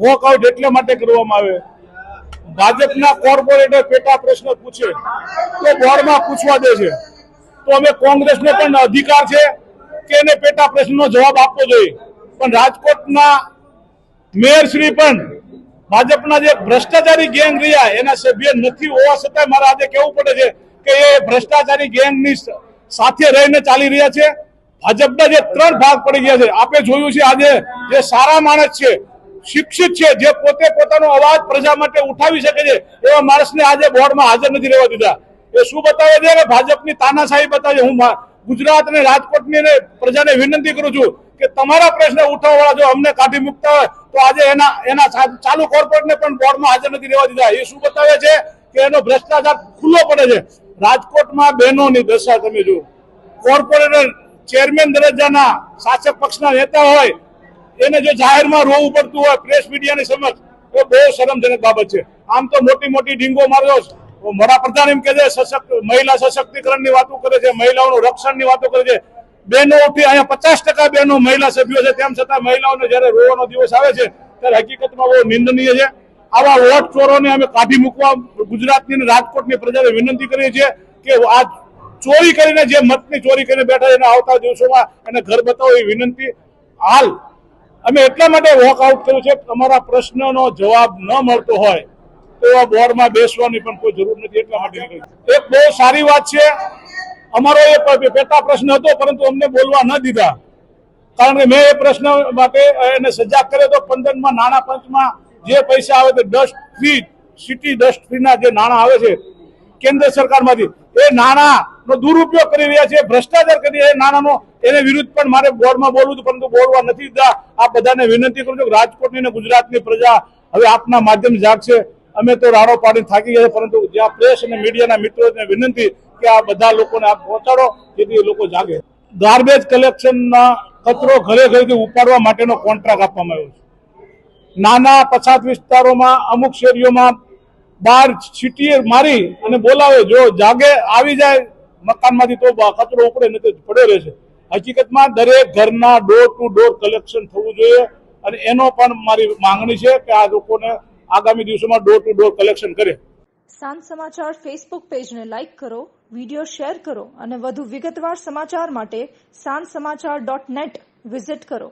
Walkout એટલા માટે કરવામાં આવે. ભાજપના કોર્પોરેટર પેટા પ્રશ્ન પૂછે, તો બોર્ડમાં પૂછવા દે છે. તો અમે કોંગ્રેસને પણ અધિકાર છે કે એને પેટા પ્રશ્નનો જવાબ આપવો જોઈએ. પણ રાજકોટના મેયર શ્રી પણ ભાજપના જે ભ્રષ્ટાચારી ગેંગ રહ્યા, એના સભ્ય નથી હોવા છતાંય મારે આજે કહેવું પડે છે કે એ ભ્રષ્ટાચારી ગેંગની સાથે રહીને ચાલી રહ્યા છે. ભાજપના જે ત્રણ ભાગ પડી ગયા છે આપણે જોયું છે આજે જે સારા માણસ છે શિક્ષિત છે, જે પોતે પોતાનો અવાજ પ્રજા માટે ઉઠાવી શકે છે, એવા માણસને આજે બોર્ડમાં હાજર નથી રહેવા દીધા. એ શું બતાવે છે? કે ભાજપની તાનાશાહી બતાવે હું ગુજરાત અને રાજકોટની અને પ્રજાને વિનંતી કરું છું કે તમારા પ્રશ્ન ઉઠાવવાળા જો અમને કાઢી મૂકતા હોય, તો આજે એના એના ચાલુ કોર્પોરેટને પણ બોર્ડમાં હાજર નથી રહેવા દીધા. એ શું બતાવે છે? કે એનો ભ્રષ્ટાચાર ખુલ્લો પડે છે. રાજકોટમાં બહેનોની દશા તમે જુઓ. કોર્પોરેટર ચેરમેન દરજ્જાના શાસક પક્ષના નેતા હોય એને જો જાહેરમાં રોવું પડતું હોય પ્રેસ મીડિયાની સમક્ષ, એ બહુ શરમજનક બાબત છે. આમ તો મોટી મોટી ડીંગો મારજો વડાપ્રધાન એમ કે છે, સશક્ત, મહિલા સશક્તિકરણની વાતો કરે છે, મહિલાઓનું રક્ષણની વાતો કરે છે. બહેનો ઉઠી અહીંયા પચાસ ટકા બહેનો મહિલા સભ્યો છે, તેમ છતાં મહિલાઓને જયારે રોવાનો દિવસ આવે છે, ત્યારે હકીકતમાં બહુ નિંદનીય છે. આવા વોટ ચોરોને અમે કાઢી મૂકવા ગુજરાતની રાજકોટની પ્રજાને વિનંતી કરીએ છીએ કે આ ચોરી કરીને, જે મતની ચોરી કરીને બેઠા છે આવતા દિવસોમાં એને ઘર બતાવો એ વિનંતી. હાલ અમે એટલા માટે વોકઆઉટ કર્યું છે, તમારા પ્રશ્નનો જવાબ ન મળતો હોય તો આ બોર્ડમાં બેસવાની પણ કોઈ જરૂર નથી, એટલા માટે એક બહુ સારી વાત છે, અમારો એ પેટા પ્રશ્ન હતો, પરંતુ અમને બોલવા ન દીધા. કારણ કે મેં એ પ્રશ્ન માટે એને સજાગ કર્યો તો પંદરમાં નાણાં પંચમાં જે પૈસા આવે તે ડસ્ટ ફી સિટી ડસ્ટ ફીના જે નાણાં આવે છે, કેન્દ્ર સરકારમાંથી, એ નાણાંનો દુરુપયોગ કરી રહ્યા છે, ભ્રષ્ટાચાર કરી રહ્યા નાણાંનો એને વિરુદ્ધ પણ મારે બોર્ડમાં બોલવું હતું, પરંતુ બોલવા નથી દીધા. આ બધાને વિનંતી કરું છું રાજકોટની અને ગુજરાતની પ્રજા હવે આપના માધ્યમ જાગશે. અમે તો રાડો પાડી થાકી ગયા પરંતુ જ્યાં પ્રેસ અને મીડિયાના મિત્રોને વિનંતી કે આ બધા લોકોને આપ પહોંચાડો, જેથી લોકો જાગે. ગાર્બેજ કલેક્શનના કચરો ઘરે ઘરેથી ઉપાડવા માટેનો કોન્ટ્રાક્ટ આપવામાં આવ્યો છે. નાના પછાત વિસ્તારોમાં અમુક શેરીઓમાં બાર છીટીએ મારી અને બોલાવે, જો જાગે, આવી જાય, મકાનમાંથી તો કચરો ઉપડે નથી પડ્યો રહેશે. હકીકતમાં દરેક ઘરના ડોર ટુ ડોર કલેક્શન થવું જોઈએ અને એનો પણ મારી માંગણી છે કે આ લોકોને આગામી દિવસોમાં ડોર ટુ ડોર કલેક્શન કરે. સાંજ સમાચાર ફેસબુક પેજને લાઇક કરો વિડિયો શેર કરો અને વધુ વિગતવાર સમાચાર માટે સાંજ સમાચાર ડોટ નેટ વિઝિટ કરો.